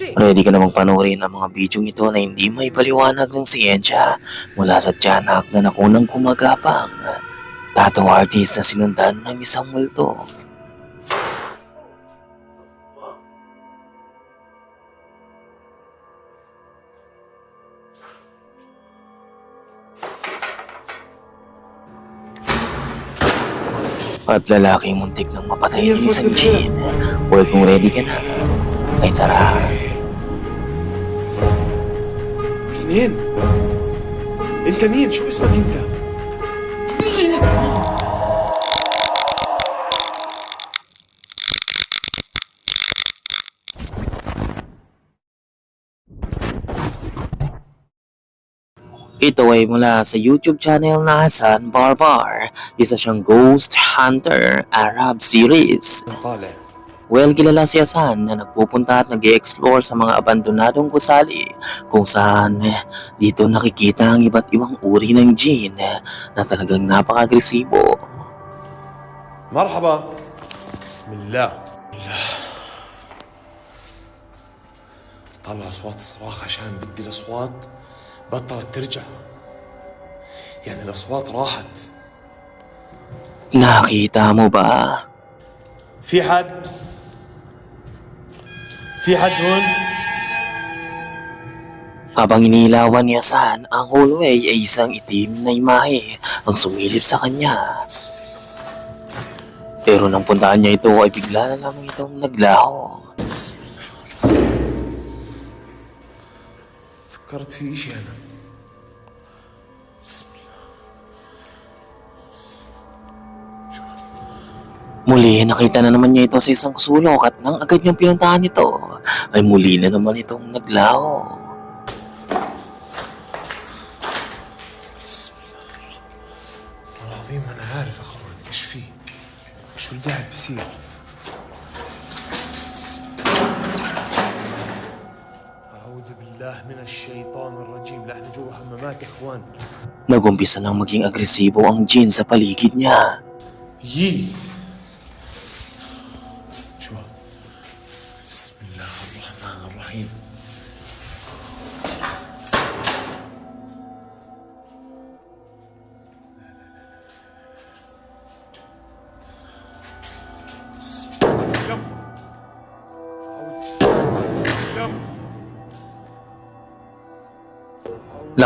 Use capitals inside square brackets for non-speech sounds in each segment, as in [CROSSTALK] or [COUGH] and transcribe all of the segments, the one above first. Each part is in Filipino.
Ready ka namang panoorin ang mga bidyong ito na hindi may paliwanag ng siyensya mula sa tiyanak na nakunang kumagapang tattoo artist na sinundan ng isang multo. at lalaking muntik ng mapatay ng isang gin. Well, kung ready ka na, ay tara. اثنين انت مين شو اسمك انت Ito ay mula sa YouTube channel na Hassan Barbar. Isa siyang Ghost Hunter Arab series. طالع Well, kilala si Hassan na nagpupunta at nag explore sa mga abandonadong gusali kung saan eh, dito nakikita ang iba't ibang uri ng jinn eh, na talagang napaka-agresibo. مرحبا بسم الله الله طلع اصوات صراخ عشان بدي الاصوات بطلت ترجع يعني الاصوات راحت Nakita mo ba? في حد في حد هون Habang inilawan ni Hassan, ang hallway ay isang itim na imahe ang sumilip sa kanya. Pero nang puntaan niya ito ay bigla na lamang itong naglaho. فكرت في اشي انا Muli, nakita na naman niya ito sa isang sulok at nang agad niyang pinuntahan ito, ay muli na naman itong naglaho. بسم الله والله العظيم انا عارف اخوان ايش في شو اللي قاعد بصير أعوذ بالله من الشيطان الرجيم لا احنا جوا حمامات يا اخوان Nagumpisa nang maging agresibo ang jin sa paligid niya. يي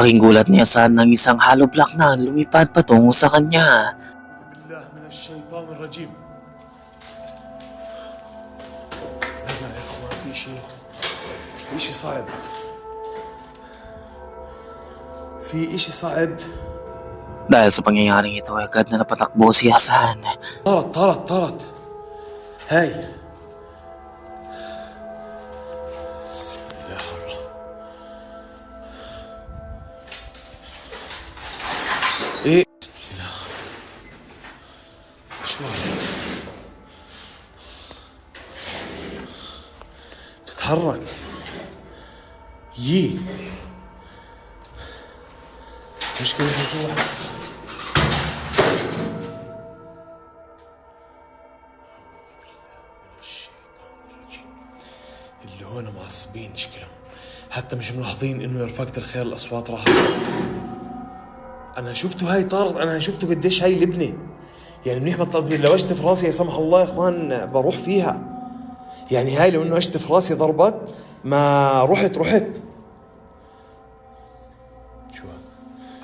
Laking gulat ni Hassan nang isang hollow block na lumipad patungo sa kanya. أعوذ بالله من الشيطان الرجيم لا لا يا اخوان في شيء في شيء صعب في اشي صعب Dahil sa pangyayaring ito, agad na napatakbo si Hassan. طارت طارت طارت هاي تتحرك. يي. مشكلة جوا اللي هون معصبين شكلهم حتى مش ملاحظين إنه يا رفاقة الخير الأصوات راحت. أنا شفته هاي طارت أنا شفته قديش هاي لبنة. يعني منيح ما طلعت لو اشتف راسي يا سمح الله يا إخوان بروح فيها. يعني هاي لو إنه أشتف راسي ضربت ما رحت رحت شو؟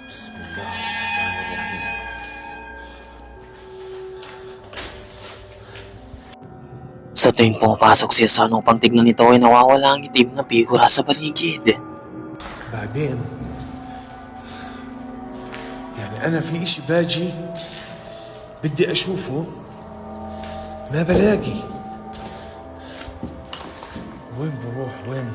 بسم الله الرحمن الرحيم Sa tuwing pumapasok si Hassan upang tignan ito ay nawawala ang itim na figura sa paligid. بعدين يعني أنا في إشي باجي بدي أشوفه ما بلاقي وين بروح وين؟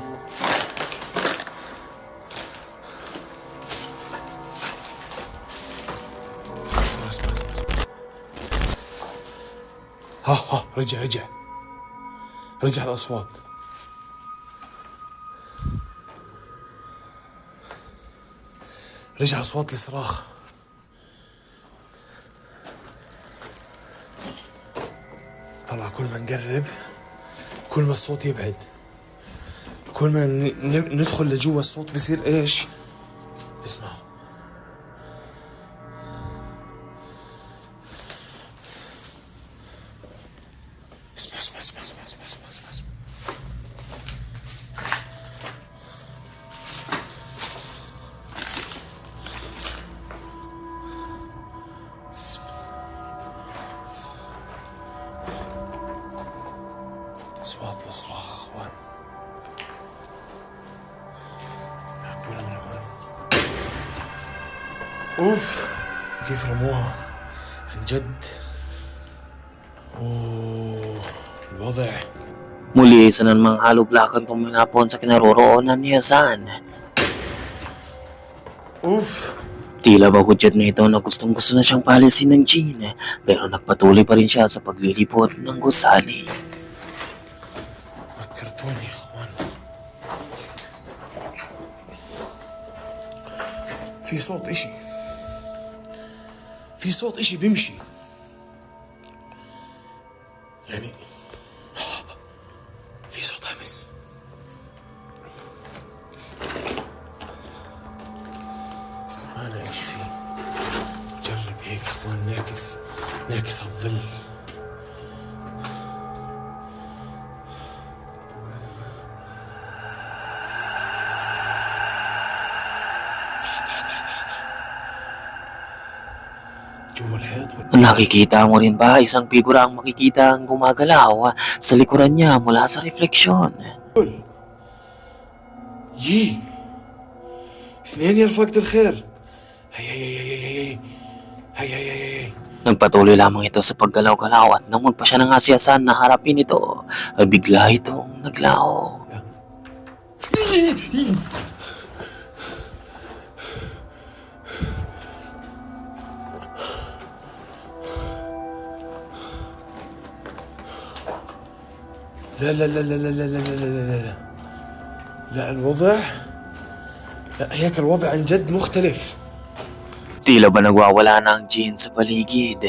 اسمع اسمع اسمع اسمع ها ها رجع رجع. رجع الأصوات. رجع أصوات الصراخ. طلع كل ما نقرب كل ما الصوت يبعد. كل ما ندخل لجوا الصوت بصير إيش؟ isa na namang halublakan kuminapon sa kinaroroonan ni Yazan. اوف Tila ba hudyat na ito na gustong gusto na siyang palisin ng Jean pero nagpatuloy pa rin siya sa paglilipot ng gusali. ذكرتوني يا اخوان في صوت اشي في صوت اشي بيمشي يعني Nakikita mo rin ba isang figura ang makikita ang gumagalaw ah, sa likuran niya mula sa refleksyon? Yi! Isnihan yan, Factor Kher! Hay, hay, hay, hay, hay, hay, hay, hay, hay, Nagpatuloy lamang ito sa paggalaw-galaw at nang magpa siya ng asiyasan na harapin ito, bigla itong naglaho. لا لا لا لا لا لا لا لا لا لا لا الوضع لا هيك الوضع عن جد مختلف Tila ba nagwawala na ang paligid?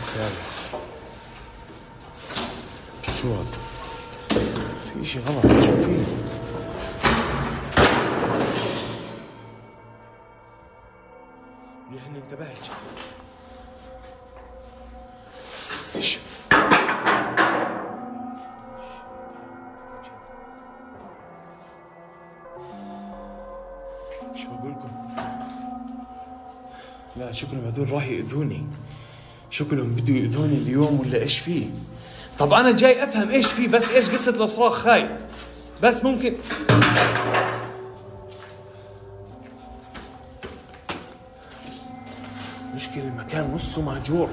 مأساوي شو هذا؟ في إشي غلط شو في؟ منيح اني انتبهت إيش؟ إيش بقول لكم؟ لا شكلهم هذول راح يأذوني شكلهم بده يأذوني اليوم ولا إيش فيه؟ طب أنا جاي أفهم إيش فيه بس إيش قصة الصراخ هاي؟ بس ممكن مشكلة المكان نصه مهجور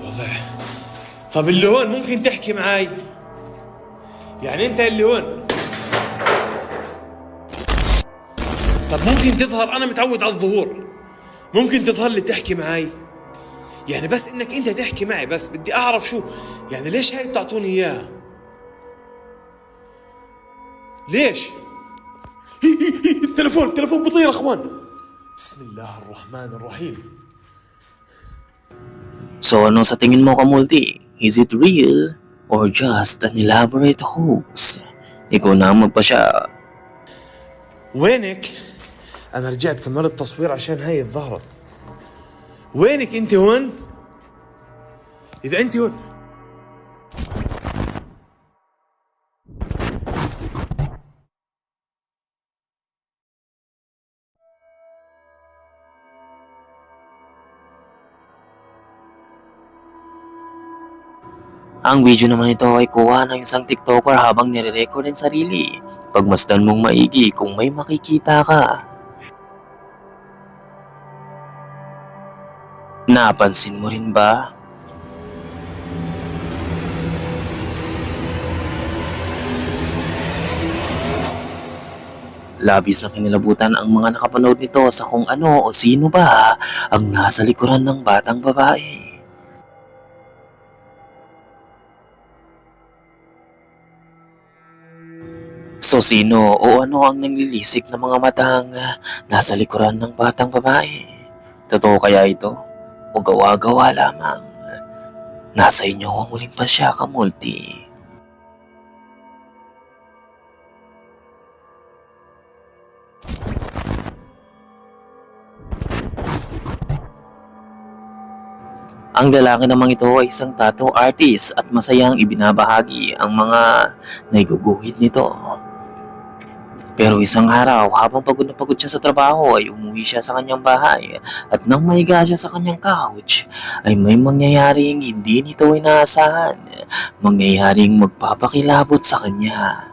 الوضع طب اللي هون ممكن تحكي معاي يعني أنت اللي هون طب ممكن تظهر أنا متعود على الظهور. ممكن تظهر لي تحكي معاي؟ يعني بس إنك أنت تحكي معي بس بدي أعرف شو يعني ليش هاي بتعطوني إياها؟ ليش؟ [LAUGHS] التلفون التلفون بطير أخوان. بسم الله الرحمن الرحيم. So ano sa tingin mo kamulti? Is it real or just an elaborate hoax? Ikaw na magpa siya. وينك أنا رجعت كملت تصوير عشان هاي ظهرت وينك انت هون اذا انت هون Ang video naman ito ay kuha ng isang TikToker habang nire-record ang sarili. Pagmasdan mong maigi kung may makikita ka. Napansin mo rin ba? Labis na kinilabutan ang mga nakapanood nito sa kung ano o sino ba ang nasa likuran ng batang babae. So sino o ano ang nanglilisik ng mga matang nasa likuran ng batang babae? Totoo kaya ito? O gawa-gawa lamang? Nasa inyo ang muling pasya kamulti. Ang lalaki namang ito ay isang tattoo artist at masayang ibinabahagi ang mga naiguguhit nito. Pero isang araw, habang pagod na pagod siya sa trabaho, ay umuwi siya sa kanyang bahay at nang mahiga siya sa kanyang couch, ay may mangyayaring hindi nito inaasahan. Mangyayaring magpapakilabot sa kanya.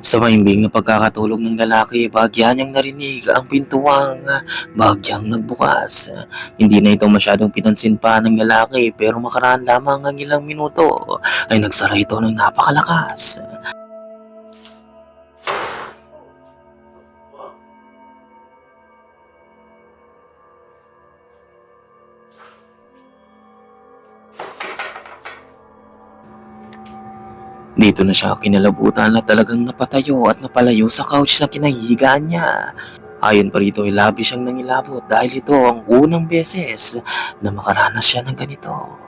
Sa maimbing na pagkakatulog ng lalaki, bahagya niyang narinig ang pintuang bahagyang nagbukas. Hindi na ito masyadong pinansin pa ng lalaki pero makaraan lamang ang ilang minuto ay nagsara ito ng napakalakas. Dito na siya kinalabutan at talagang napatayo at napalayo sa couch na kinahihigaan niya. Ayon pa rito ay labi siyang nangilabot dahil ito ang unang beses na makaranas siya ng ganito.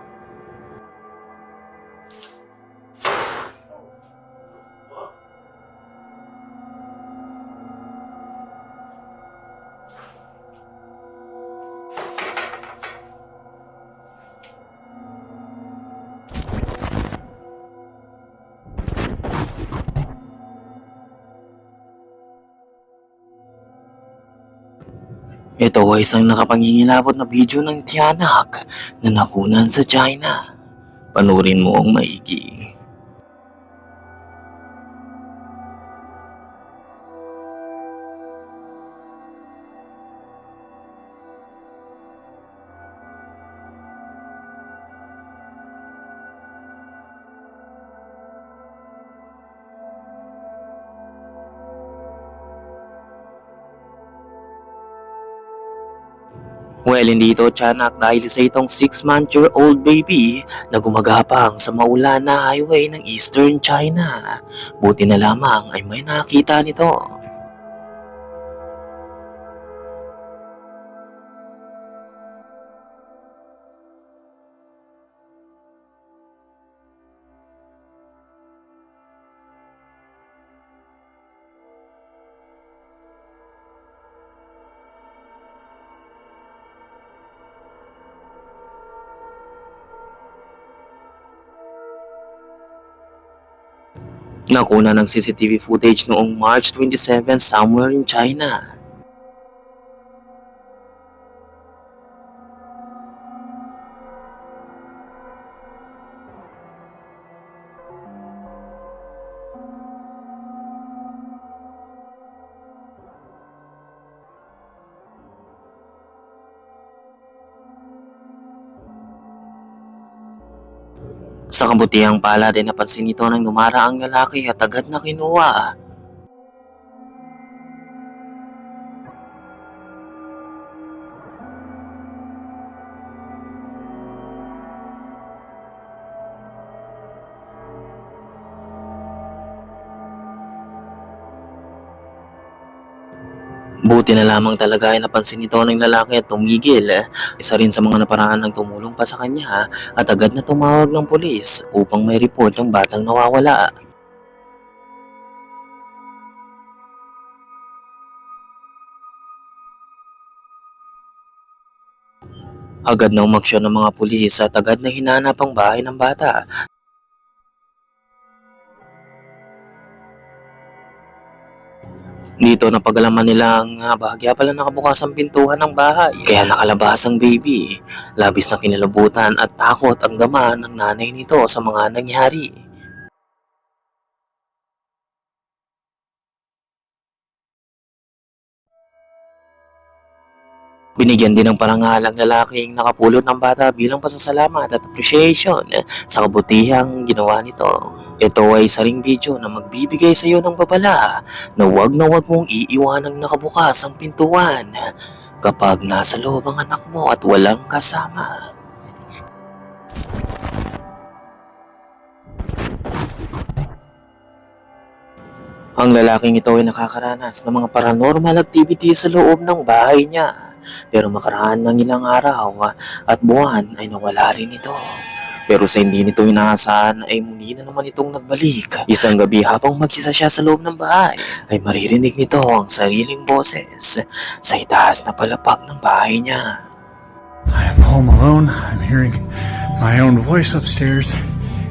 Ito ay isang nakapangingilabot na video ng tiyanak na nakunan sa China. Panurin mo ang maigi. Well, hindi ito tiyanak dahil sa itong 6-month-year-old baby na gumagapang sa maulan na highway ng Eastern China. Buti na lamang ay may nakita nito. Nakuna ng CCTV footage noong March 27 somewhere in China. Sa kabutihang palad ay napansin nito ng dumaraang lalaki at agad na kinuha. Buti na lamang talaga ay napansin nito ng lalaki at tumigil. Isa rin sa mga naparaan ng tumulong pa sa kanya at agad na tumawag ng pulis upang may report ng batang nawawala. Agad na umaksyon ng mga pulis at agad na hinanap ang bahay ng bata. Dito napagalaman nilang ah, bahagya pala nakabukas ang pintuan ng bahay. Kaya nakalabas ang baby. Labis na kinilabutan at takot ang dama ng nanay nito sa mga nangyari. Binigyan din ng parangalang lalaking nakapulot ng bata bilang pasasalamat at appreciation sa kabutihang ginawa nito. Ito ay saring video na magbibigay sa iyo ng babala na wag na wag mong iiwanang nakabukas ang pintuan kapag nasa loob ang anak mo at walang kasama. Ang lalaking ito ay nakakaranas ng mga paranormal activity sa loob ng bahay niya. Pero makaraan ng ilang araw at buwan ay nawala rin ito. Pero sa hindi nito inaasahan ay muli na naman itong nagbalik. Isang gabi habang mag-isa siya sa loob ng bahay ay maririnig nito ang sariling boses sa itaas na palapag ng bahay niya. I am home alone. I'm hearing my own voice upstairs.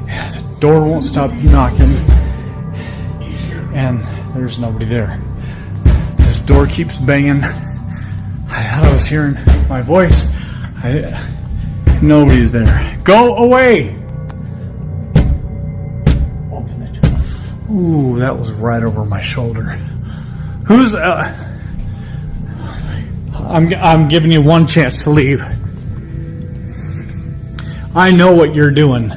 The door won't stop knocking. And there's nobody there. This door keeps banging. I thought I was hearing my voice. I, nobody's there. Go away! Open the door. Ooh, that was right over my shoulder. Who's. Uh, I'm, I'm giving you one chance to leave. I know what you're doing.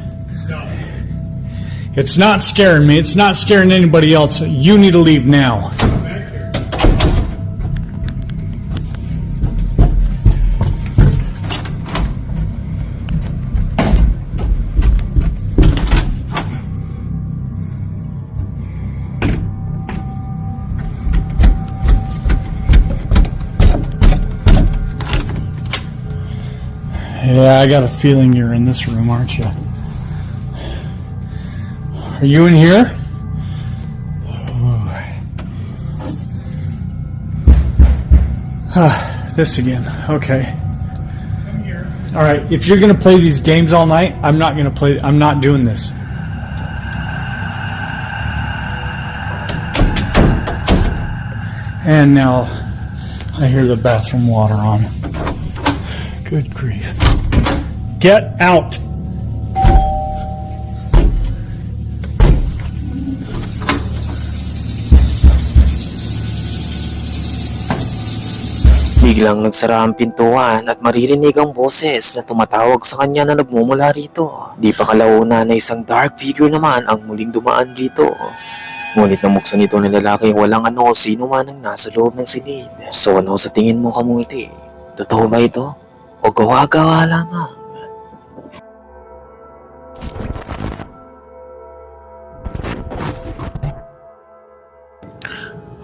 It's not scaring me. It's not scaring anybody else. You need to leave now. I got a feeling you're in this room, aren't you? Are you in here? Ah, this again. Okay. All right. If you're gonna play these games all night, I'm not gonna play. I'm not doing this. And now I hear the bathroom water on. Good grief. Get out. Biglang nagsara ang pintuan at maririnig ang boses na tumatawag sa kanya na nagmumula rito. Di pa kalauna na isang dark figure naman ang muling dumaan rito. Ngunit namuksan ito ng lalaki walang ano sino man ang nasa loob ng silid. So ano sa tingin mo kamulti? Totoo ba ito? O gawa-gawa lamang?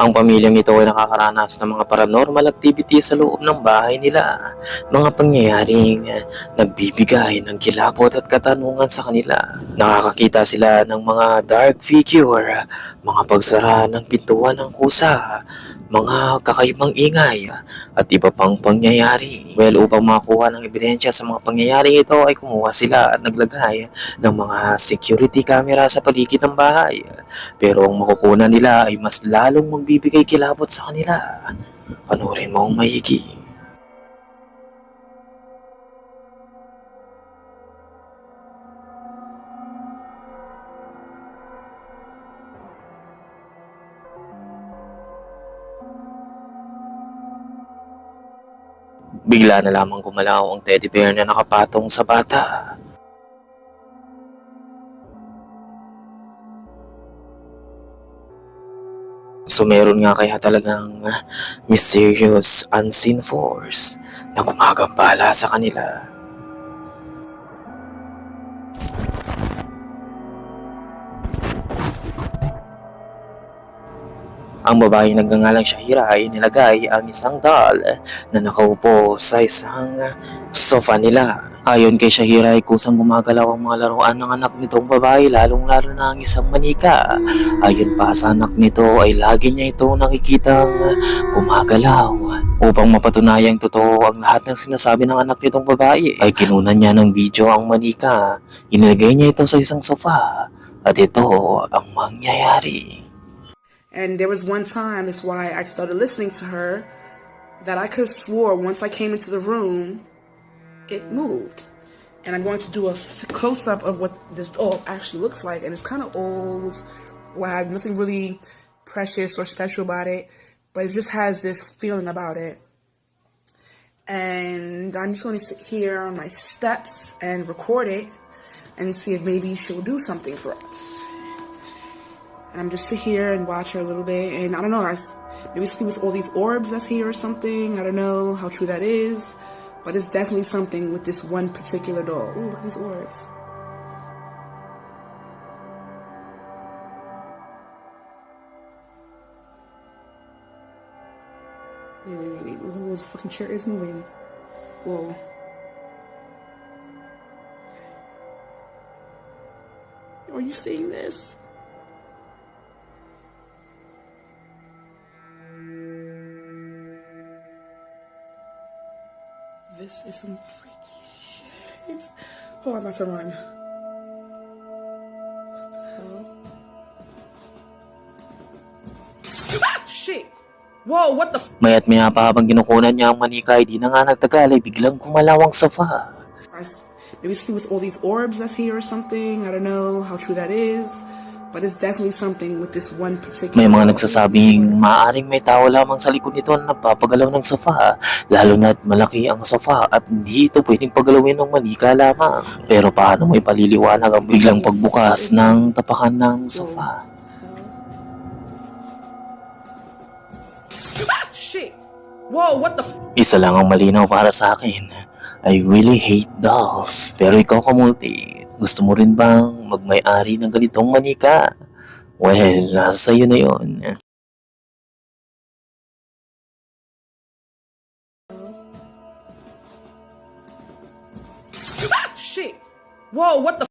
Ang pamilyang ito ay nakakaranas ng mga paranormal activity sa loob ng bahay nila. Mga pangyayaring eh, nagbibigay ng kilabot at katanungan sa kanila. Nakakakita sila ng mga dark figure, mga pagsara ng pintuan ng kusa, mga kakaibang ingay, at iba pang pangyayari. Well, upang makakuha ng ebidensya sa mga pangyayaring ito ay kumuha sila at naglagay ng mga security camera sa paligid ng bahay. Pero ang makukunan nila ay mas lalong magbibigay kilabot sa kanila. Panurin mo ang maigi. Bigla na lamang gumalaw ang teddy bear na nakapatong sa bata. So meron nga kaya talagang ah, mysterious unseen force na gumagambala sa kanila. Ang babaeng nagngangalang Shahira ay nilagay ang isang doll na nakaupo sa isang sofa nila. Ayon kay Shahira ay kusang gumagalaw ang mga laruan ng anak nitong babae lalong lalo na ang isang manika. Ayon pa sa anak nito ay lagi niya ito nakikitang gumagalaw. Upang mapatunayang totoo ang lahat ng sinasabi ng anak nitong babae ay kinunan niya ng video ang manika. Inilagay niya ito sa isang sofa at ito ang mangyayari. And there was one time, that's why I started listening to her, that I could have swore once I came into the room, it moved. And I'm going to do a close up of what this doll actually looks like. And it's kind of old. Have nothing really precious or special about it, but it just has this feeling about it. And I'm just going to sit here on my steps and record it and see if maybe she'll do something for us. And I'm just sit here and watch her a little bit. And I don't know, I maybe see with all these orbs that's here or something. I don't know how true that is. But it's definitely something with this one particular doll. Ooh, look at these orbs. Wait, wait, wait, wait. Whoa, the fucking chair is moving. Whoa. Are you seeing this? This is some freaky shit. Oh, I'm about to run. What the hell? Ah, shit! Whoa, what the f- Maya't maya pa habang kinukunan niya ang manika ay di na nga nagtagal ay biglang kumalawang sofa. I s- maybe see with all these orbs that's here or something. I don't know how true that is, but it's definitely something with this one particular. May mga nagsasabing maaaring may tao lamang sa likod nito na nagpapagalaw ng sofa, lalo na't malaki ang sofa at hindi ito pwedeng pagalawin ng manika lamang. Pero paano mo ipaliliwanag ang biglang pagbukas ng tapakan ng sofa? Ah, shit! Whoa, what the f- Isa lang ang malinaw para sa akin. I really hate dolls. Pero ikaw kamulti, gusto mo rin bang magmay-ari ng ganitong manika? Well, nasa sa'yo na yon. Ah, shit! Whoa, what the